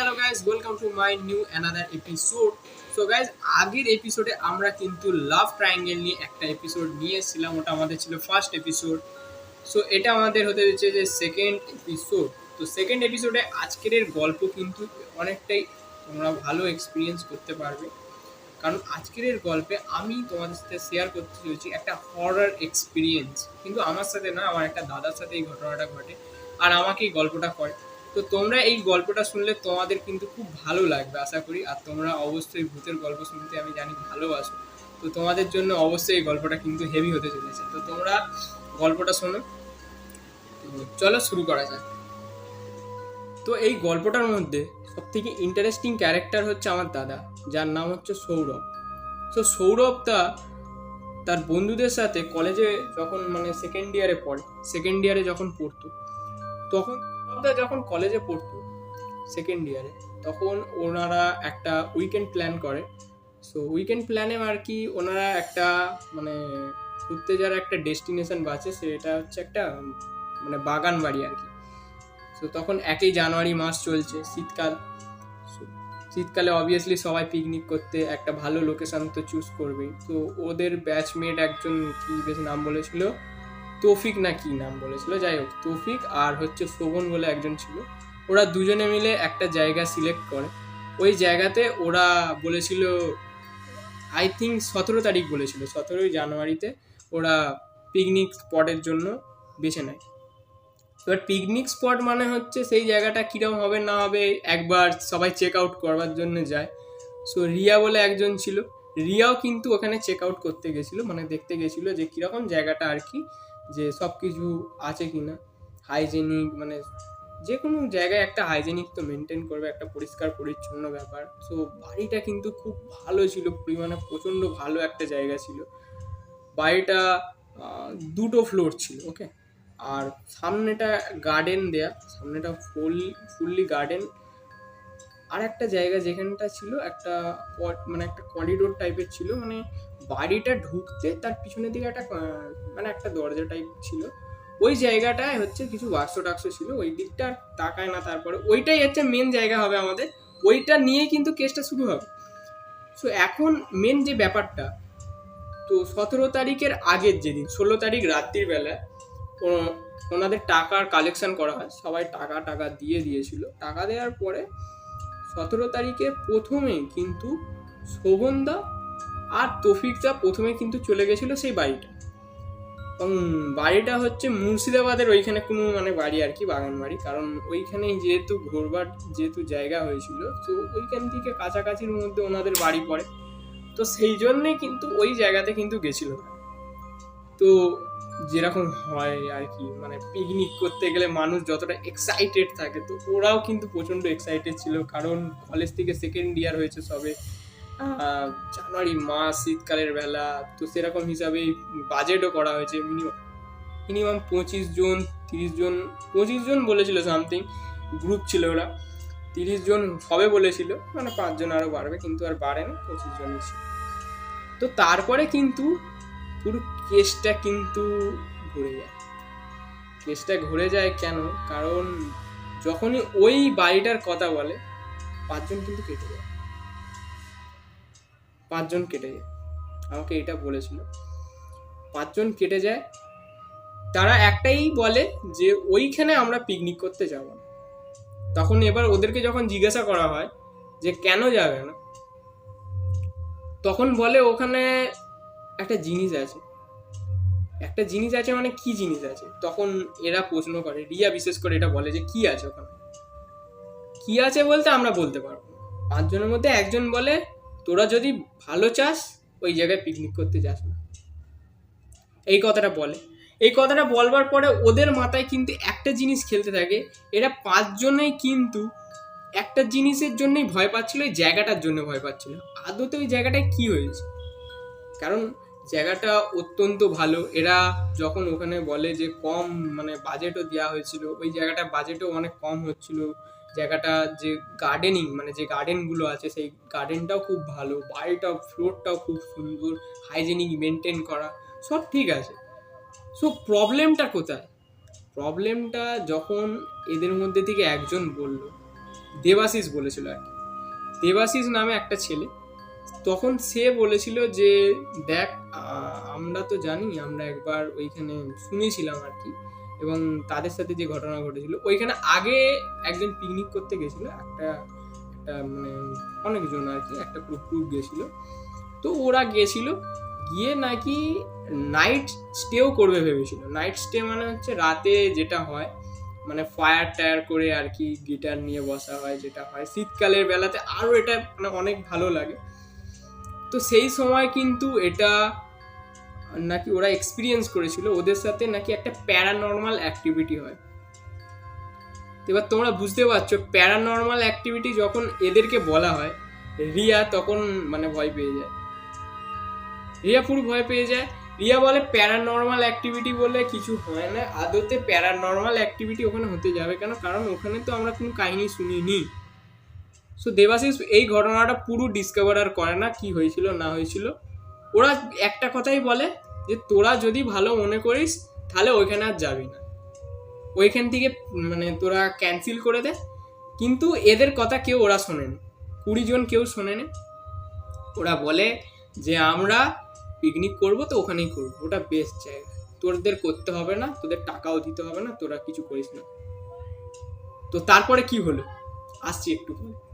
Hello guys welcome to my new another episode so guys আগের এপিসোডে আমরা কিন্তু লাভ ট্রায়াঙ্গেল নিয়ে একটা এপিসোড নিয়ে এসেছিলাম ওটা আমাদের ছিল ফার্স্ট এপিসোড সো এটা আমাদের হতে হচ্ছে যে সেকেন্ড এপিসোড তো সেকেন্ড এপিসোডে আজকের গল্প কিন্তু অনেকটাই তোমরা ভালো এক্সপিরিয়েন্স করতে পারবে। কারণ আজকের গল্পে আমি তোমাদের সাথে শেয়ার করতে চলেছি একটা হরার এক্সপিরিয়েন্স কিন্তু আমার সাথে না, আমার একটা দাদার সাথে এই ঘটনাটা ঘটে। আর আমাকে এই গল্পটা করে। তো তোমরা এই গল্পটা শুনলে তোমাদের কিন্তু খুব ভালো লাগবে, আশা করি। আর তোমরা অবশ্যই ভূতের গল্প শুনতে, আমি জানি, ভালোবাসো। তো তোমাদের জন্য অবশ্যই এই গল্পটা কিন্তু হেভি হতে চলেছে। তো তোমরা গল্পটা শোনো। চলো শুরু করা যাক। তো এই গল্পটার মধ্যে সব থেকে ইন্টারেস্টিং ক্যারেক্টার হচ্ছে আমার দাদা, যার নাম হচ্ছে সৌরভ। তো সৌরভ দা তার বন্ধুদের সাথে কলেজে যখন মানে সেকেন্ড ইয়ারে পড়ে সেকেন্ড ইয়ারে যখন পড়তো, তখন সৌরভদা যখন কলেজে পড়তো সেকেন্ড ইয়ারে তখন ওনারা একটা উইকেন্ড প্ল্যান করে। সো উইকেন্ড প্ল্যানে আর কি ওনারা একটা মানে ঘুরতে যাওয়ার একটা ডেস্টিনেশন বাঁচে সেটা হচ্ছে একটা মানে বাগান বাড়ি আর কি। তো তখন একই জানুয়ারি মাস চলছে, শীতকাল। শীতকালে অবভিয়াসলি সবাই পিকনিক করতে, একটা ভালো লোকেশন তো চুজ করবেই। তো ওদের ব্যাচমেট একজন কি বেশ নাম বলেছিল? তৌফিক না কি নাম বলেছিল? যাই হোক, তৌফিক আর হচ্ছে শোভন বলে একজন ছিল। ওরা দুজনে মিলে একটা জায়গা সিলেক্ট করে। ওই জায়গাতে ওরা বলেছিল আই থিঙ্ক সতেরো তারিখ বলেছিল। সতেরোই জানুয়ারিতে ওরা পিকনিক স্পটের জন্য বেছে নেয়। এবার পিকনিক স্পট মানে হচ্ছে সেই জায়গাটা কীরকম হবে না হবে একবার সবাই চেক আউট করবার জন্য যায়। সো রিয়া বলে একজন ছিল। রিয়াও কিন্তু ওখানে চেক আউট করতে গেছিল মানে দেখতে গেছিল যে কীরকম জায়গাটা আর কি। যে সব কিছু আছে কি না হাইজেনিক মানে যে কোনো জায়গায় একটা হাইজেনিক তো মেনটেন করবে, একটা পরিষ্কার, পরিচ্ছন্ন ব্যাপার। সো বাড়িটা কিন্তু খুব ভালো ছিল পরিমাণে প্রচণ্ড ভালো একটা জায়গা ছিল। বাড়িটা দুটো ফ্লোর ছিল ওকে আর সামনেটা গার্ডেন দেয়া, সামনেটা ফুল ফুললি গার্ডেন আর একটা জায়গা যেখানটা ছিল, একটা মানে একটা করিডোর টাইপের ছিল মানে বাড়িটা ঢুকতে তার পিছনের দিকে একটা মানে একটা দরজা টাইপ ছিল। ওই জায়গাটায় হচ্ছে কিছু বাক্স টাক্স ছিল, ওই দিকটা তাকায় না তারপরে। ওইটাই হচ্ছে মেন জায়গা হবে আমাদের। ওইটা নিয়েই কিন্তু কেসটা শুরু হবে। সো এখন মেন যে ব্যাপারটা, তো সতেরো তারিখের আগের যেদিন, ষোলো তারিখ রাত্রির বেলায় ও- ওনাদের টাকার কালেকশন করা হয়। সবাই টাকা টাকা দিয়ে দিয়েছিল। টাকা দেওয়ার পরে সতেরো তারিখে প্রথমে কিন্তু শোভনদা আর তফিকদা প্রথমে কিন্তু চলে গেছিল সেই বাড়িটা। বাড়িটা হচ্ছে মুর্শিদাবাদের ওইখানে কোনো মানে বাড়ি আর কি, বাগান বাড়ি। কারণ ওইখানে যেহেতু ঘোরবার যেহেতু জায়গা হয়েছিল, তো ওইখান থেকে কাছাকাছির মধ্যে ওনাদের বাড়ি পড়ে। তো সেই জন্যে কিন্তু ওই জায়গাতে কিন্তু গেছিল। তো যেরকম হয় আর কি মানে পিকনিক করতে গেলে মানুষ যতটা এক্সাইটেড থাকে, তো ওরাও কিন্তু প্রচণ্ড এক্সাইটেড ছিল। কারণ কলেজ থেকে সেকেন্ড ইয়ার হয়েছে সবে। জানুয়ারি মাস, শীতকালের বেলা, তো সেরকম হিসাবে বাজেটও করা হয়েছে মিনিমাম মিনিমাম পঁচিশ জন, তিরিশ জন, পঁচিশ জন বলেছিল সামথিং গ্রুপ ছিল ওরা, তিরিশ জন হবে বলেছিল মানে পাঁচজন আরও বাড়বে, কিন্তু আর বাড়ে না, পঁচিশ জনই ছিল তো তারপরে কিন্তু পুরো কেসটা কিন্তু ঘুরে যায়। কেসটা ঘুরে যায় কেন? কারণ যখনই ওই বাড়িটার কথা বলে, পাঁচজন কিন্তু কেটে যায়। পাঁচজন কেটে যায়। আমাকে এটা বলেছিল। পাঁচজন কেটে যায়। তারা একটাই বলে যে, ওইখানে আমরা পিকনিক করতে যাব না। তখন এবার ওদেরকে যখন জিজ্ঞাসা করা হয় যে, কেন যাবে না? তখন বলে, ওখানে একটা জিনিস আছে। একটা জিনিস আছে মানে কি জিনিস আছে? তখন এরা প্রশ্ন করে, রিয়া বিশেষ করে এটা বলে যে, কি আছে ওখানে? কি আছে বলতে আমরা বলতে পারব পাঁচজনের মধ্যে একজন বলে তোরা যদি ভালো চাস, ওই জায়গায় পিকনিক করতে যাস না। এই কথাটা বলে। এই কথাটা বলবার পরে ওদের মাথায় কিন্তু একটা জিনিস খেলতে থাকে। এরা পাঁচজনেই কিন্তু একটা জিনিসের জন্যই ভয় পাচ্ছিল, ওই জায়গাটার জন্য ভয় পাচ্ছিল। আদতে ওই জায়গাটায় কি হয়েছে? কারণ জায়গাটা অত্যন্ত ভালো। এরা যখন ওখানে বলে যে কম মানে বাজেটও দেওয়া হয়েছিল, ওই জায়গাটা বাজেটও অনেক কম হচ্ছিল। জায়গাটা যে গার্ডেনিং মানে যে গার্ডেনগুলো আছে, সেই গার্ডেনটাও খুব ভালো, বাড়িটাও ফ্লোরটাও খুব সুন্দর হাইজেনিক মেনটেন করা, সব ঠিক আছে। সো প্রবলেমটা কোথায়? প্রবলেমটা যখন এদের মধ্যে থেকে একজন বলল, দেবাশিস বলেছিল আর কি। দেবাশিস নামে একটা ছেলে, তখন সে বলেছিল যে, দেখ আমরা তো জানি, আমরা একবার ওইখানে শুনেছিলাম আর কি এবং তাদের সাথে যে ঘটনা ঘটেছিল, ওইখানে আগে একজন পিকনিক করতে গেছিল, একটা একটা মানে অনেকজন আর কি, একটা গ্রুপ গ্রুপ গেছিল। তো ওরা গেছিল, গিয়ে নাকি নাইট স্টেও করবে ভেবেছিল। নাইট স্টে মানে হচ্ছে রাতে যেটা হয় মানে ফায়ার টায়ার করে আর কি গিটার নিয়ে বসা হয় যেটা হয়। শীতকালের বেলাতে আরও এটা মানে অনেক ভালো লাগে। তো সেই সময় কিন্তু এটা নাকি ওরা এক্সপিরিয়েন্স করেছিল, ওদের সাথে নাকি একটা প্যারানর্মাল অ্যাক্টিভিটি হয়। এবার তোমরা বুঝতে পারছ প্যারানর্মাল অ্যাক্টিভিটি যখন এদেরকে বলা হয়, রিয়া তখন মানে ভয় পেয়ে যায়। রিয়া পুরো ভয় পেয়ে যায়। রিয়া বলে প্যারানর্মাল অ্যাক্টিভিটি বলে কিছু হয় না। আদতে প্যারানর্মাল অ্যাক্টিভিটি ওখানে হতে যাবে কেন? কারণ ওখানে তো আমরা কোনো কাহিনী শুনিনি। সো দেবাশিস, এই ঘটনাটা পুরো ডিসকভার আর করে না কি হয়েছিল, না হয়েছিল। ওরা একটা কথাই বলে যে, তোরা যদি ভালো মনে করিস, তাহলে ওইখানে আর যাবি না। ওইখান থেকে মানে তোরা ক্যান্সেল করে দে। কিন্তু এদের কথা কেউ ওরা শোনেনি। কুড়ি জন কেউ শোনে শোনেনি। ওরা বলে যে, আমরা পিকনিক করব তো ওখানেই করব। ওটা বেস্ট জায়গা। তোদের করতে হবে না, তোদের টাকাও দিতে হবে না, তোরা কিছু করিস না। তো তারপরে কি হলো? আসছি একটু পরে।